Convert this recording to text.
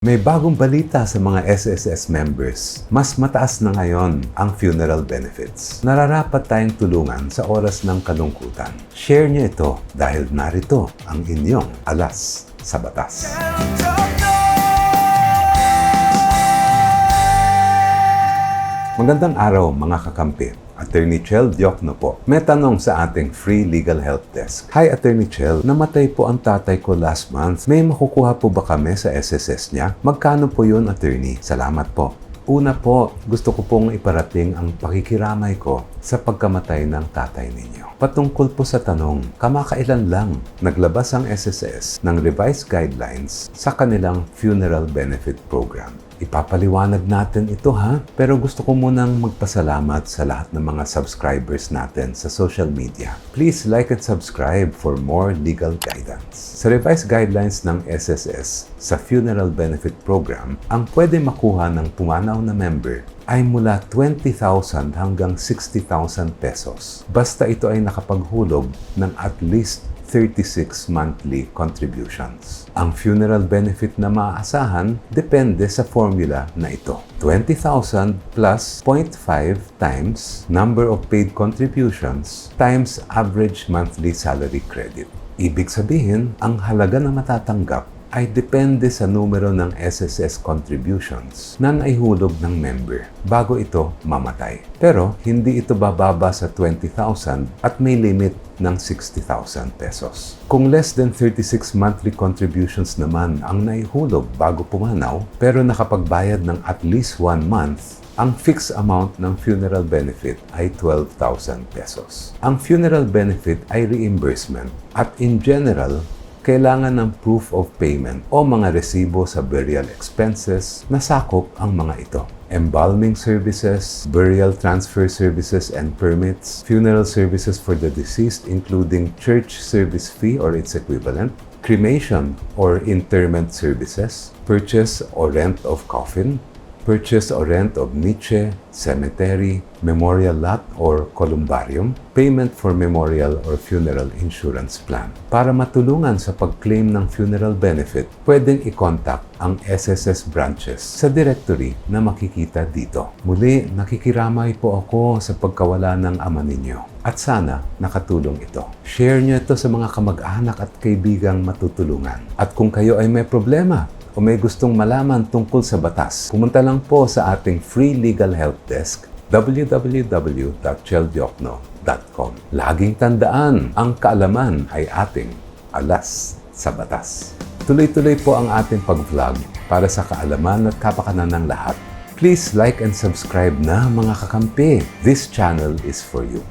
May bagong balita sa mga SSS members. Mas mataas na ngayon ang funeral benefits. Nararapat tayong tulungan sa oras ng kalungkutan. Share niyo ito dahil narito ang inyong alas sa batas. Magandang araw mga kakampi. Attorney Chel Diokno po. May tanong sa ating free legal help desk. Hi Attorney Chel, namatay po ang tatay ko last month. May makukuha po ba kami sa SSS niya? Magkano po yun, Attorney? Salamat po. Una po, gusto ko pong iparating ang pakikiramay ko sa pagkamatay ng tatay ninyo. Patungkol po sa tanong, kamakailan lang naglabas ang SSS ng revised guidelines sa kanilang funeral benefit program. Ipapaliwanag natin ito ha, pero gusto ko munang magpasalamat sa lahat ng mga subscribers natin sa social media. Please like and subscribe for more legal guidance. Sa revised guidelines ng SSS sa Funeral Benefit Program, ang pwede makuha ng pumanaw na member ay mula 20,000 hanggang 60,000 pesos. Basta ito ay nakapaghulog ng at least 36 monthly contributions. Ang funeral benefit na maaasahan depende sa formula na ito. 20,000 plus 0.5 times number of paid contributions times average monthly salary credit. Ibig sabihin, ang halaga na matatanggap ay depende sa numero ng SSS contributions na naihulog ng member bago ito mamatay. Pero hindi ito bababa sa 20,000 at may limit ng 60,000 pesos. Kung less than 36 monthly contributions naman ang naihulog bago pumanaw pero nakapagbayad ng at least one month, ang fixed amount ng funeral benefit ay 12,000 pesos. Ang funeral benefit ay reimbursement at in general, kailangan ng proof of payment o mga resibo sa burial expenses na sakop ang mga ito. Embalming services, burial transfer services and permits, funeral services for the deceased including church service fee or its equivalent, cremation or interment services, purchase or rent of coffin, purchase or rent of niche, cemetery, memorial lot or columbarium, payment for memorial or funeral insurance plan. Para matulungan sa pag-claim ng funeral benefit, pwedeng i-contact ang SSS branches sa directory na makikita dito. Muli, nakikiramay po ako sa pagkawala ng ama ninyo. At sana nakatulong ito. Share nyo ito sa mga kamag-anak at kaibigang matutulungan. At kung kayo ay may problema, o may gustong malaman tungkol sa batas, pumunta lang po sa ating free legal help desk www.cheldiokno.com. Laging tandaan, ang kaalaman ay ating alas sa batas. Tuloy-tuloy po ang ating pag-vlog para sa kaalaman at kapakanan ng lahat. Please like and subscribe na mga kakampi. This channel is for you.